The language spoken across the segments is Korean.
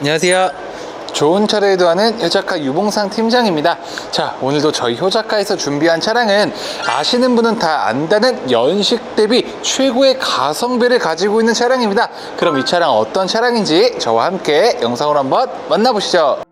안녕하세요. 좋은 차를 도하는 효자카 유봉상 팀장입니다. 자, 오늘도 저희 효자카에서 준비한 차량은 아시는 분은 다 안다는 연식 대비 최고의 가성비를 가지고 있는 차량입니다. 그럼 이 차량 어떤 차량인지 저와 함께 영상으로 한번 만나보시죠.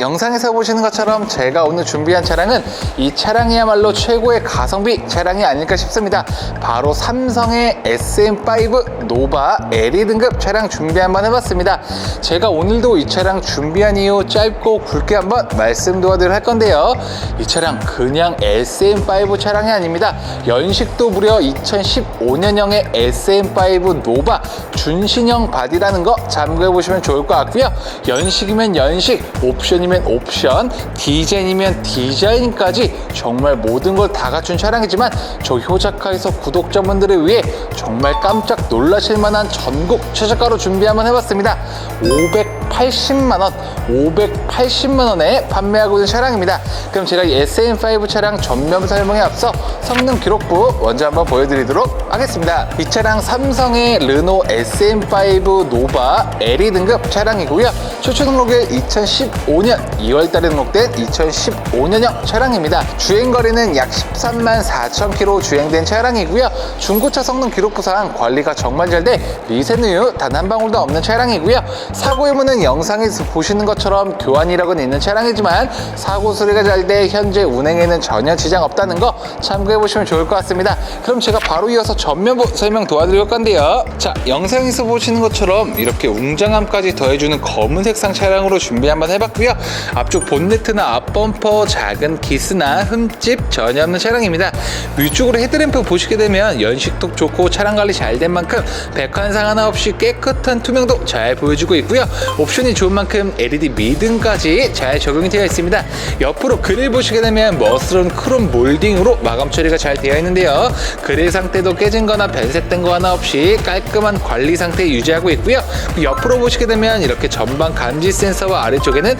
영상에서 보시는 것처럼 제가 오늘 준비한 차량은 이 차량이야말로 최고의 가성비 차량이 아닐까 싶습니다. 바로 삼성의 SM5 노바 LE 등급 차량 준비 한번 해봤습니다. 제가 오늘도 이 차량 준비한 이유 짧고 굵게 한번 말씀 도와드릴 할 건데요. 이 차량 그냥 SM5 차량이 아닙니다. 연식도 무려 2015년형의 SM5 노바 준신형 바디라는 거 참고해 보시면 좋을 것 같고요. 연식이면 연식, 옵션이면 옵션, 디자인이면 디자인까지 정말 모든 걸 다 갖춘 차량이지만 저 효자카에서 구독자분들을 위해 정말 깜짝 놀라실 만한 전국 최저가로 준비 한번 해봤습니다. 580만 원, 580만 원에 판매하고 있는 차량입니다. 그럼 제가 이 SM5 차량 전면 설명에 앞서 성능 기록부 먼저 한번 보여드리도록 하겠습니다. 이 차량 삼성의 르노 SM5 노바 LE 등급 차량이고요. 최초 등록일 2015년 2월달에 등록된 2015년형 차량입니다. 주행거리는 약 13만 4천 킬로 주행된 차량이고요. 중고차 성능 기록 부상 관리가 정말 잘 돼 미세누유 단 한 방울도 없는 차량이고요. 사고 유무는 영상에서 보시는 것처럼 교환 이력은 있는 차량이지만 사고 수리가 잘 돼 현재 운행에는 전혀 지장 없다는 거 참고해 보시면 좋을 것 같습니다. 그럼 제가 바로 이어서 전면부 설명 도와드릴 건데요. 자, 영상에서 보시는 것처럼 이렇게 웅장함까지 더해주는 검은색상 차량으로 준비 한번 해봤고요. 앞쪽 본네트나 앞범퍼 작은 기스나 흠집 전혀 없는 차량입니다. 위쪽으로 헤드램프 보시게 되면 연식도 좋고 차량 관리 잘 된 만큼 백환상 하나 없이 깨끗한 투명도 잘 보여주고 있고요. 옵션이 좋은 만큼 LED 미등까지 잘 적용이 되어 있습니다. 옆으로 그릴 보시게 되면 멋스러운 크롬 몰딩으로 마감 처리가 잘 되어 있는데요. 그릴 상태도 깨진 거나 변색된 거 하나 없이 깔끔한 관리 상태 유지하고 있고요. 옆으로 보시게 되면 이렇게 전방 감지 센서와 아래쪽에는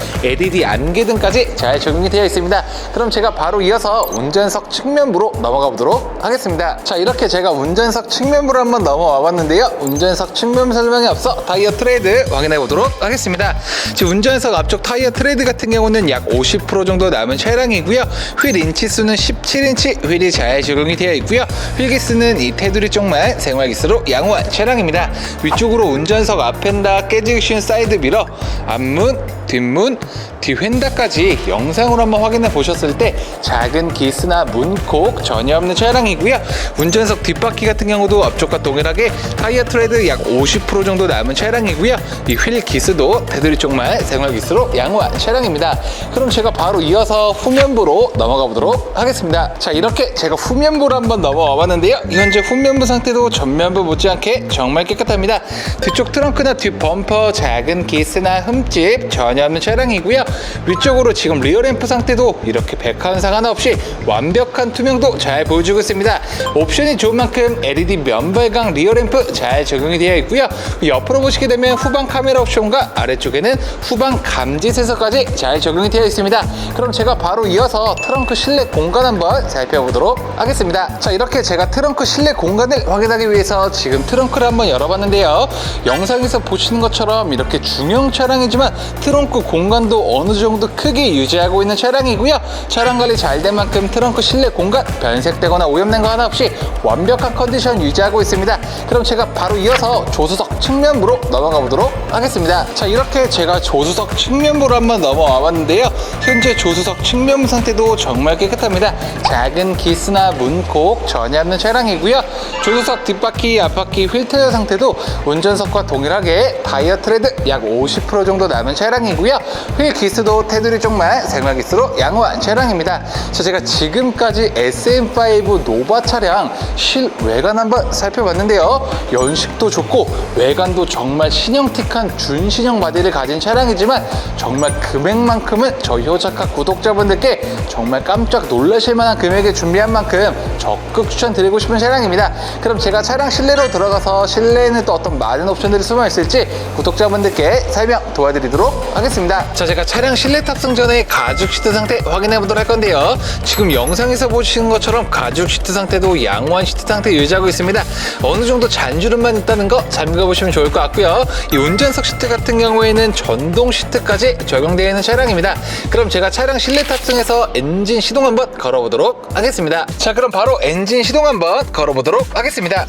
안개 등까지 잘 적용이 되어 있습니다. 그럼 제가 바로 이어서 운전석 측면부로 넘어가 보도록 하겠습니다. 자, 이렇게 제가 운전석 측면부로 한번 넘어와 봤는데요. 운전석 측면 설명에 앞서 타이어 트레이드 확인해 보도록 하겠습니다. 지금 운전석 앞쪽 타이어 트레이드 같은 경우는 약 50% 정도 남은 차량이고요. 휠 인치 수는 17인치 휠이 잘 적용이 되어 있고요. 휠 기스는 이 테두리 쪽만 생활 기스로 양호한 차량입니다. 위쪽으로 운전석 앞엔다 깨지기 쉬운 사이드 미러, 앞문, 뒷문, 뒤휀다까지 영상으로 한번 확인해 보셨을 때 작은 기스나 문콕 전혀 없는 차량이고요. 운전석 뒷바퀴 같은 경우도 앞쪽과 동일하게 타이어 트레드 약 50% 정도 남은 차량이고요. 이 휠 기스도 테두리 쪽만 생활 기스로 양호한 차량입니다. 그럼 제가 바로 이어서 후면부로 넘어가 보도록 하겠습니다. 자 이렇게 제가 후면부로 한번 넘어와 봤는데요. 현재 후면부 상태도 전면부 못지않게 정말 깨끗합니다. 뒤쪽 트렁크나 뒷 범퍼 작은 기스나 흠집 전혀 없는 차량이고요. 위쪽으로 지금 리어 램프 상태도 이렇게 백화현상 하나 없이 완벽한 투명도 잘 보여주고 있습니다. 옵션이 좋은 만큼 LED 면발광 리어 램프 잘 적용이 되어 있고요. 옆으로 보시게 되면 후방 카메라 옵션과 아래쪽에는 후방 감지 센서까지 잘 적용이 되어 있습니다. 그럼 제가 바로 이어서 트렁크 실내 공간 한번 살펴보도록 하겠습니다. 자 이렇게 제가 트렁크 실내 공간을 확인하기 위해서 지금 트렁크를 한번 열어봤는데요. 영상에서 보시는 것처럼 이렇게 중형 차량이지만 트렁크 공간도 어느 정도 크게 유지하고 있는 차량이고요. 차량 관리 잘 된 만큼 트렁크 실내 공간 변색되거나 오염된 거 하나 없이 완벽한 컨디션 유지하고 있습니다. 그럼 제가 바로 이어서 조수석 측면부로 넘어가 보도록 하겠습니다. 자 이렇게 제가 조수석 측면부로 한번 넘어와 봤는데요. 현재 조수석 측면부 상태도 정말 깨끗합니다. 작은 기스나 문콕 전혀 없는 차량이고요. 조수석 뒷바퀴, 앞바퀴 휠 타이어 상태도 운전석과 동일하게 타이어 트레드 약 50% 정도 남은 차량이고요. 휠 기스도 테두리 쪽만 생활 기스로 양호한 차량입니다. 자, 제가 지금까지 SM5 노바 차량 실외관 한번 살펴봤는데요. 연식도 좋고 외관도 정말 신형틱한 준신형 바디를 가진 차량이지만 정말 금액만큼은 저희 효자카 구독자분들께 정말 깜짝 놀라실 만한 금액에 준비한 만큼 적극 추천드리고 싶은 차량입니다. 그럼 제가 차량 실내로 들어가서 실내에는 또 어떤 많은 옵션들이 숨어 있을지 구독자분들께 설명 도와드리도록 하겠습니다. 자, 제가 차량 실내 탑승 전에 가죽 시트 상태 확인해 보도록 할 건데요. 지금 영상에서 보시는 것처럼 가죽 시트 상태도 양호한 시트 상태 유지하고 있습니다. 어느 정도 잔주름만 있다는 거 참고해 보시면 좋을 것 같고요. 이 운전석 시트 같은 경우에는 전동 시트까지 적용되어 있는 차량입니다. 그럼 제가 차량 실내 탑승해서 엔진 시동 한번 걸어보도록 하겠습니다. 자, 그럼 바로 엔진 시동 한번 걸어보도록 하겠습니다.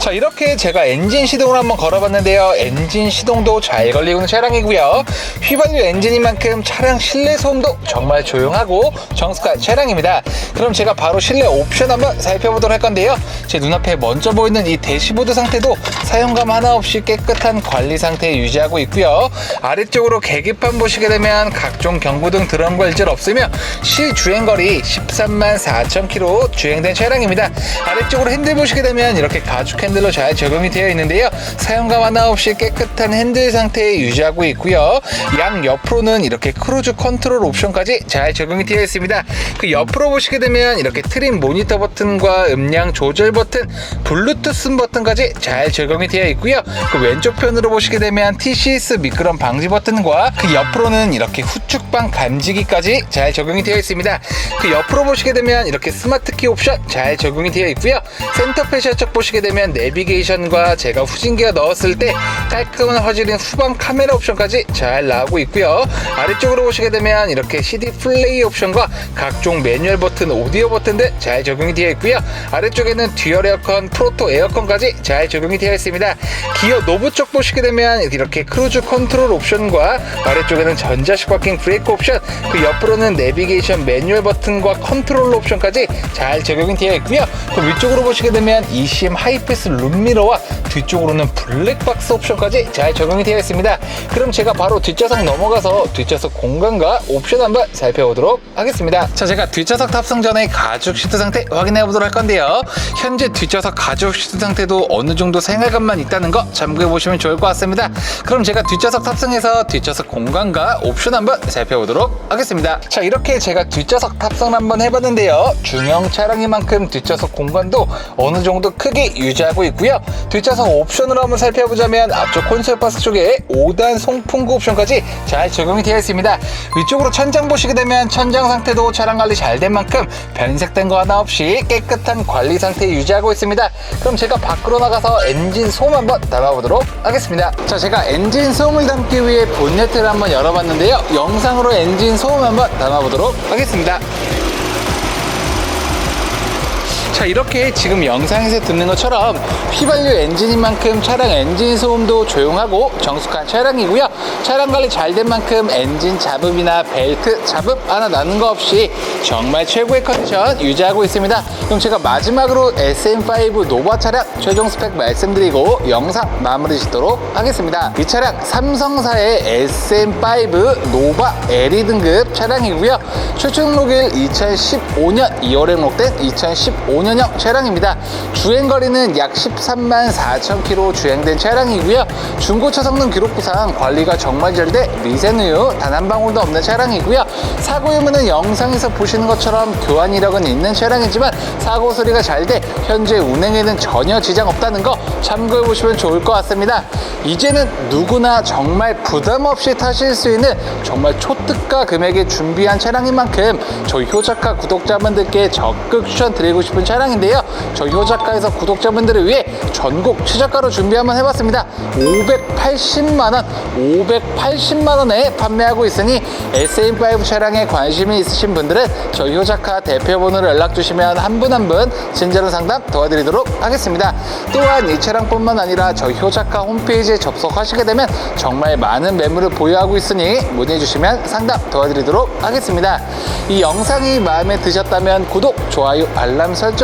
자 이렇게 제가 엔진 시동을 한번 걸어봤는데요. 엔진 시동도 잘 걸리고 있는 차량이고요. 휘발유 엔진인 만큼 차량 실내 소음도 정말 조용하고 정숙한 차량입니다. 그럼 제가 바로 실내 옵션 한번 살펴보도록 할 건데요. 제 눈앞에 먼저 보이는 이 대시보드 상태도 사용감 하나 없이 깨끗한 관리 상태 유지하고 있고요. 아래쪽으로 계기판 보시게 되면 각종 경고등 일절 없으며 실주행거리 13만 4천 킬로 주행된 차량입니다. 아래쪽으로 핸들 보시게 되면 이렇게 가죽 핸들로 잘 적용이 되어 있는데요. 사용감 하나 없이 깨끗한 핸들 상태 유지하고 있고요. 양 옆으로는 이렇게 크루즈 컨트롤 옵션까지 잘 적용이 되어 있습니다. 그 옆으로 보시게 되면 이렇게 트림 모니터 버튼과 음량 조절 버튼, 블루투스 버튼까지 잘 적용이 되어 있고요. 그 왼쪽 편으로 보시게 되면 TCS 미끄럼 방지 버튼과 그 옆으로는 이렇게 후축방 감지기까지 잘 적용이 되어 있습니다. 그 옆으로 보시게 되면 이렇게 스마트 키 옵션 잘 적용이 되어 있고요. 센터 페시아 쪽 보시게 되면 내비게이션과 제가 후진기가 넣었을 때 깔끔한 화질인 후방 카메라 옵션까지 잘 나오고 있고요. 아래쪽으로 보시게 되면 이렇게 CD 플레이 옵션과 각종 매뉴얼 버튼, 오디오 버튼들 잘 적용이 되어 있고요. 아래쪽에는 듀얼 에어컨, 프로토 에어컨까지 잘 적용이 되어 있습니다. 기어 노브 쪽 보시게 되면 이렇게 크루즈 컨트롤 옵션과 아래쪽에는 전자식 파킹 브레이크 옵션, 그 옆으로는 내비게이션 매뉴얼 버튼과 컨트롤 옵션까지 잘 적용이 되어 있고요. 그 위쪽으로 보시게 되면 eCM 하이 패스 룸미러와 뒤쪽으로는 블랙박스 옵션까지 잘 적용이 되어 있습니다. 그럼 제가 바로 뒷좌석 넘어가서 뒷좌석 공간과 옵션 한번 살펴보도록 하겠습니다. 자, 제가 뒷좌석 탑승 전에 가죽 시트 상태 확인해 보도록 할 건데요. 현재 뒷좌석 가죽 시트 상태도 어느 정도 생활감만 있다는 거 참고해 보시면 좋을 것 같습니다. 그럼 제가 뒷좌석 탑승해서 뒷좌석 공간과 옵션 한번 살펴보도록 하겠습니다. 자, 이렇게 제가 뒷좌석 탑승 한번 해봤는데요. 중형 차량인 만큼 뒷좌석 공간도 어느 정도 크게 유지 하고 있고요. 뒷좌석 옵션으로 한번 살펴보자면 앞쪽 콘솔 바스 쪽에 5단 송풍구 옵션까지 잘 적용이 되어 있습니다. 위쪽으로 천장 보시게 되면 천장 상태도 차량 관리 잘 된 만큼 변색된 거 하나 없이 깨끗한 관리 상태 유지하고 있습니다. 그럼 제가 밖으로 나가서 엔진 소음 한번 담아보도록 하겠습니다. 자, 제가 엔진 소음을 담기 위해 본네트를 한번 열어봤는데요. 영상으로 엔진 소음 한번 담아보도록 하겠습니다. 자 이렇게 지금 영상에서 듣는 것처럼 휘발유 엔진인 만큼 차량 엔진 소음도 조용하고 정숙한 차량이고요. 차량 관리 잘 된 만큼 엔진 잡음이나 벨트 잡음 하나 나는 거 없이 정말 최고의 컨디션 유지하고 있습니다. 그럼 제가 마지막으로 SM5 노바 차량 최종 스펙 말씀드리고 영상 마무리 짓도록 하겠습니다. 이 차량 삼성사의 SM5 노바 LE 등급 차량이고요. 최충록일 2015년 2월에 등록된 2015년 형 차량입니다. 주행거리는 약 13만 4천 킬로 주행된 차량이고요. 중고차 성능 기록부상 관리가 정말 잘돼 미세 누유 단 한 방울도 없는 차량이고요. 사고 유무는 영상에서 보시는 것처럼 교환 이력은 있는 차량이지만 사고 소리가 잘 돼 현재 운행에는 전혀 지장 없다는 거 참고해 보시면 좋을 것 같습니다. 이제는 누구나 정말 부담 없이 타실 수 있는 정말 초특가 금액에 준비한 차량인 만큼 저희 효자카 구독자분들께 적극 추천드리고 싶은 차량 인데요. 저희 효자카에서 구독자분들을 위해 전국 최저가로 준비 한번 해봤습니다. 580만원, 580만원에 판매하고 있으니 SM5 차량에 관심이 있으신 분들은 저희 효자카 대표번호로 연락 주시면 한 분 한 분 친절한 상담 도와드리도록 하겠습니다. 또한 이 차량뿐만 아니라 저희 효자카 홈페이지에 접속하시게 되면 정말 많은 매물을 보유하고 있으니 문의해 주시면 상담 도와드리도록 하겠습니다. 이 영상이 마음에 드셨다면 구독, 좋아요, 알람 설정